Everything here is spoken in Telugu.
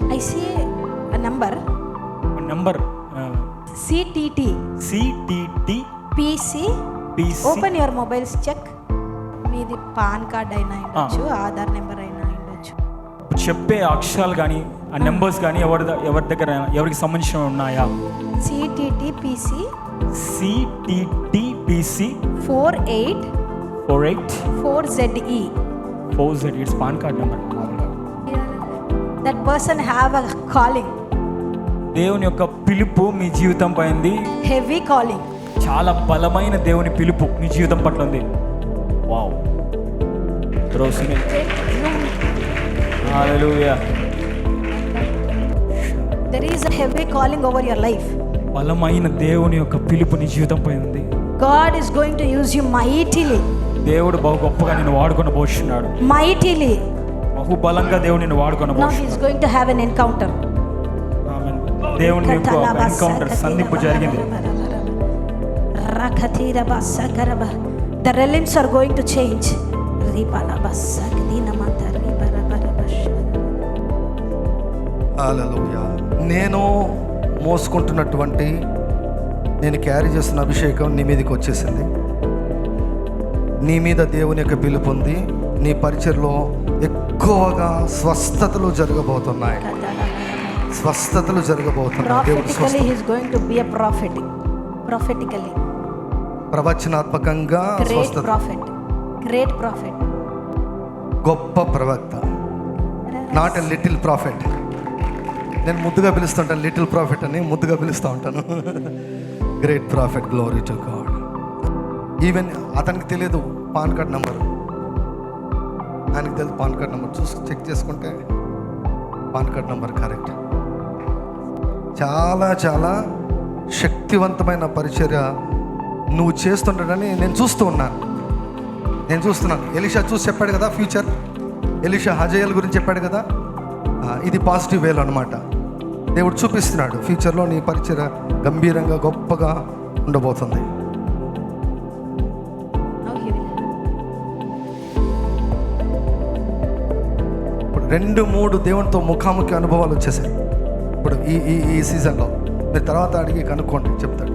I see a number. Number CTT CTT PC. PC open your mobiles check మీది పాన్ కార్డ్ అయినా ఉండొచ్చు ఆధార్ నెంబర్ అయినా ఉండొచ్చు. చెప్పే అక్షరాలు కానీ ఆ నెంబర్స్ కానీ ఎవరి ఎవరి దగ్గర ఎవరికి సంబంధించిన ఉన్నాయా? CTT PC CTT PC four eight four eight four ZE four Z it's PAN card number that person have a calling దేవుని యొక్క పిలుపు మీ జీవితం పైంది హెవీ కాలింగ్ చాలా బలమైన దేవుని పిలుపు మీ జీవితం పట్ల ఉంది. Wow రోసిని hallelujah there is a heavy calling over your life బలమైన దేవుని యొక్క పిలుపు నీ జీవితం పై ఉంది. God is going to use you mightily దేవుడు బహు గొప్పగా నిన్ను వాడుకొని పోషిస్తున్నాడు. మైటిలీ బహు బలంగా దేవుడు నిన్ను వాడుకొని now he's going to have an encounter దేవుని యొక్క ఎన్కౌంటర్ సంధింపు జరిగింది. The realms are going to change. హల్లెలూయా నేను మోసుకుంటున్నటువంటి నేను క్యారీ చేస్తున్న అభిషేకం నీ మీదకి వచ్చేసింది. నీ మీద దేవుని యొక్క పిలుపు ఉంది. నీ పరిచయలో ఎక్కువగా స్వస్థతలు జరగబోతున్నాయి. స్వస్థతలు జరగబోతున్నాయి. ప్రవచనాత్మకంగా స్వస్థత. great prophet. గొప్ప ప్రవక్త. నాట్ ఎ లిటిల్ ప్రాఫిట్ నేను ముద్దుగా పిలుస్తుంటాను లిటిల్ ప్రాఫిట్ అని ముద్దుగా పిలుస్తూ ఉంటాను. Great prophet glory to God even అతనికి తెలియదు పాన్ కార్డ్ నెంబర్. ఆయనకి తెలుసు పాన్ కార్డ్ నెంబర్. చూసి చెక్ చేసుకుంటే పాన్ కార్డ్ నెంబర్ కరెక్ట్. చాలా చాలా శక్తివంతమైన పరిచర్య నువ్వు చేస్తుంటాడని నేను చూస్తూ ఉన్నాను. నేను చూస్తున్నాను. ఎలిషా చూసి చెప్పాడు కదా ఫ్యూచర్? ఎలిషా హజయల్ గురించి చెప్పాడు కదా? ఇది పాజిటివ్ వేలు అనమాట దేవుడు చూపిస్తున్నాడు ఫ్యూచర్లో నీ పరిచయ గంభీరంగా గొప్పగా ఉండబోతుంది. రెండు మూడు దేవునితో ముఖాముఖి అనుభవాలు వచ్చేసాయి. ఇప్పుడు ఈ ఈ ఈ సీజన్లో మీరు తర్వాత అడిగి కనుక్కోండి చెప్తాడు.